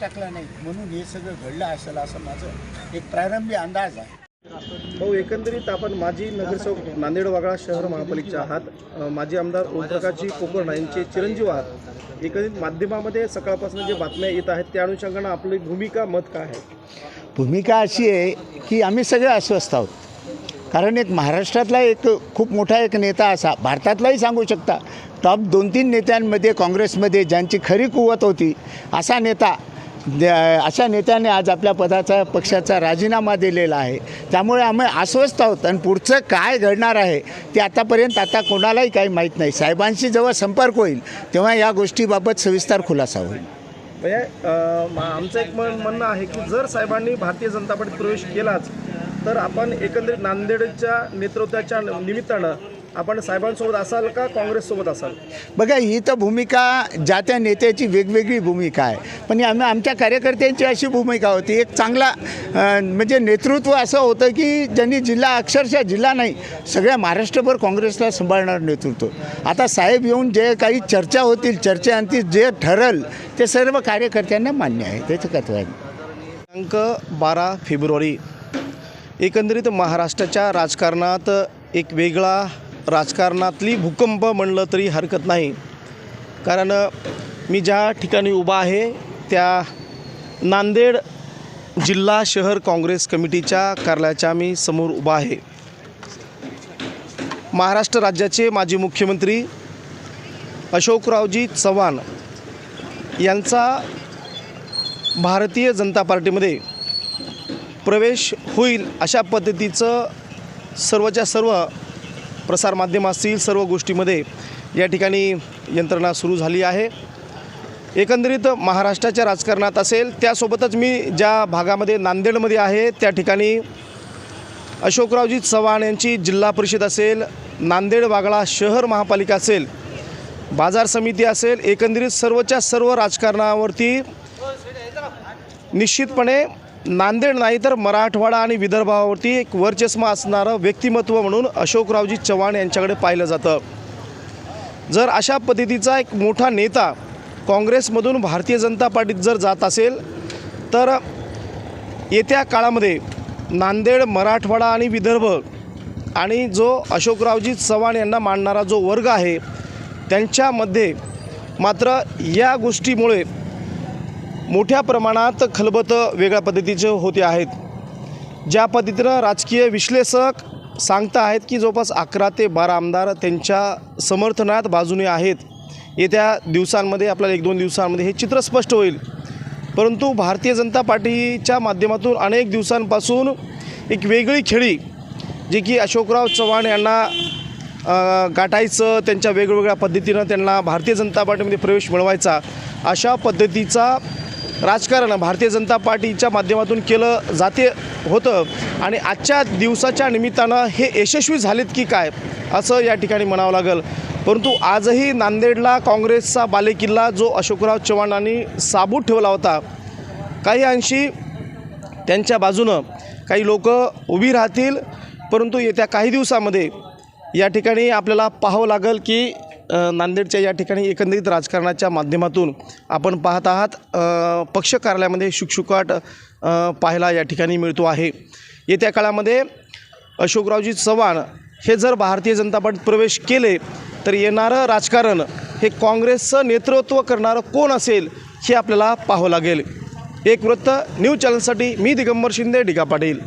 टाकला नाही. म्हणून हे सगळं घडलं असेल असं माझं एक प्रारंभी अंदाज आहे. भाऊ एकंदरीत आपण माजी नगरसेवक नांदेड वागळा शहर महापालिकेचे आहात. माजी आमदार ओमप्रकाशजी कोकर्ण यांचे चिरंजीव आहात. एकंदरीत माध्यमामध्ये सकाळपासून जे बातम्या येत आहेत त्या अनुषंगानं आपली भूमिका मत काय आहे? भूमिका अशी आहे की आम्ही सगळे अस्वस्थ आहोत. कारण एक महाराष्ट्रातला एक खूप मोठा एक नेता असा भारतातलाही सांगू शकता टॉप दोन तीन नेत्यांमध्ये काँग्रेसमध्ये ज्यांची खरी कुवत होती असा नेता अशा नेत्याने आज आपल्या पदाचा पक्षाचा राजीनामा दिलेला आहे. त्यामुळे आम्ही अस्वस्थ आहोत आणि पुढचं काय घडणार आहे ते आतापर्यंत आता कोणालाही काही माहीत नाही. साहेबांशी जेव्हा संपर्क होईल तेव्हा या गोष्टीबाबत सविस्तर खुलासा होईल. म्हणजे आमचं एक म्हणणं आहे की जर साहेबांनी भारतीय जनता पार्टीत प्रवेश केलाच तर आपण एकंदरीत नांदेडच्या नेतृत्वाच्या निमित्तानं आपण साहेबांसोबत असाल का काँग्रेससोबत असाल? बघा ही तर भूमिका ज्या त्या नेत्याची वेगवेगळी भूमिका आहे. पण आम्ही आमच्या कार्यकर्त्यांची अशी भूमिका होती. एक चांगला म्हणजे नेतृत्व असं होतं की ज्यांनी जिल्हा अक्षरशः जिल्हा नाही सगळ्या महाराष्ट्रभर काँग्रेसला सांभाळणार नेतृत्व. आता साहेब येऊन जे काही चर्चा होतील चर्चेअंती जे ठरल ते सर्व कार्यकर्त्यांना मान्य आहे. त्याचं कथन आहे दिनांक बारा फेब्रुवारी. एकंदरीत महाराष्ट्राच्या राजकारणात एक वेगळा राजकारणातली भूकंप म्हणलं तरी हरकत नाही. कारण मी ज्या ठिकाणी उभा आहे त्या नांदेड जिल्हा शहर काँग्रेस कमिटीच्या कार्यालयाच्या मी समोर उभा आहे. महाराष्ट्र राज्याचे माजी मुख्यमंत्री अशोकरावजी चव्हाण यांचा भारतीय जनता पार्टीमध्ये प्रवेश होईल अशा पद्धतीचं सर्वच्या सर्व प्रसारमाध्यम असतील सर्व गोष्टीमध्ये या ठिकाणी यंत्रणा सुरू झाली आहे. एकंदरीत महाराष्ट्राच्या राजकारणात असेल त्यासोबतच मी ज्या भागामध्ये नांदेडमध्ये आहे त्या ठिकाणी अशोकरावजी चव्हाण यांची जिल्हा परिषद असेल नांदेड वागळा शहर महापालिका असेल बाजार समिती असेल एकंदरीत सर्वच्या सर्व राजकारणावरती निश्चितपणे नांदेड नाही तर मराठवाडा आणि विदर्भावरती एक वर्चस्व असणारं व्यक्तिमत्व म्हणून अशोकरावजी चव्हाण यांच्याकडे पाहिलं जातं. जर अशा पद्धतीचा एक मोठा नेता काँग्रेसमधून भारतीय जनता पार्टीत जर जात असेल तर येत्या काळामध्ये नांदेड मराठवाडा आणि विदर्भ आणि जो अशोकरावजी चव्हाण यांना मानणारा जो वर्ग आहे त्यांच्यामध्ये मात्र या गोष्टीमुळे मोठ्या प्रमाणात खलबतं वेगळ्या पद्धतीचे होते आहेत. ज्या पद्धतीनं राजकीय विश्लेषक सांगता आहेत की जवळपास अकरा ते बारा आमदार त्यांच्या समर्थनात बाजूने आहेत. येत्या दिवसांमध्ये आपल्याला एक दोन दिवसांमध्ये हे चित्र स्पष्ट होईल. परंतु भारतीय जनता पार्टीच्या माध्यमातून अनेक दिवसांपासून एक वेगळी खेळी जी की अशोकराव चव्हाण यांना गाठायचं त्यांच्या वेगवेगळ्या पद्धतीनं त्यांना भारतीय जनता पार्टीमध्ये प्रवेश मिळवायचा अशा पद्धतीचा राजकारण भारतीय जनता पार्टीच्या माध्यमातून केलं जाते होतं. आणि आजच्या दिवसाच्या निमित्तानं हे यशस्वी झालेत की काय असं या ठिकाणी म्हणावं लागेल. परंतु आजही नांदेडला काँग्रेसचा बालेकिल्ला जो अशोकराव चव्हाणांनी साबूत ठेवला होता काही अंशी त्यांच्या बाजूनं काही लोक उभी राहतील परंतु येत्या काही दिवसामध्ये या ठिकाणी आपल्याला पाहावं लागेल की नांदेडच्या या ठिकाणी एकंदरीत राजकारणाच्या माध्यमातून आपण पाहत आहात पक्ष कार्यालयामध्ये शुकशुकाट पाहायला या ठिकाणी मिळतो आहे. येत्या काळामध्ये अशोकरावजी चव्हाण हे जर भारतीय जनता पार्टीत प्रवेश केले तर येणारं राजकारण हे काँग्रेसचं नेतृत्व करणारं कोण असेल हे आपल्याला पाहावं लागेल. एक वृत्त न्यूज चॅनलसाठी मी दिगंबर शिंदे डिगा पाटील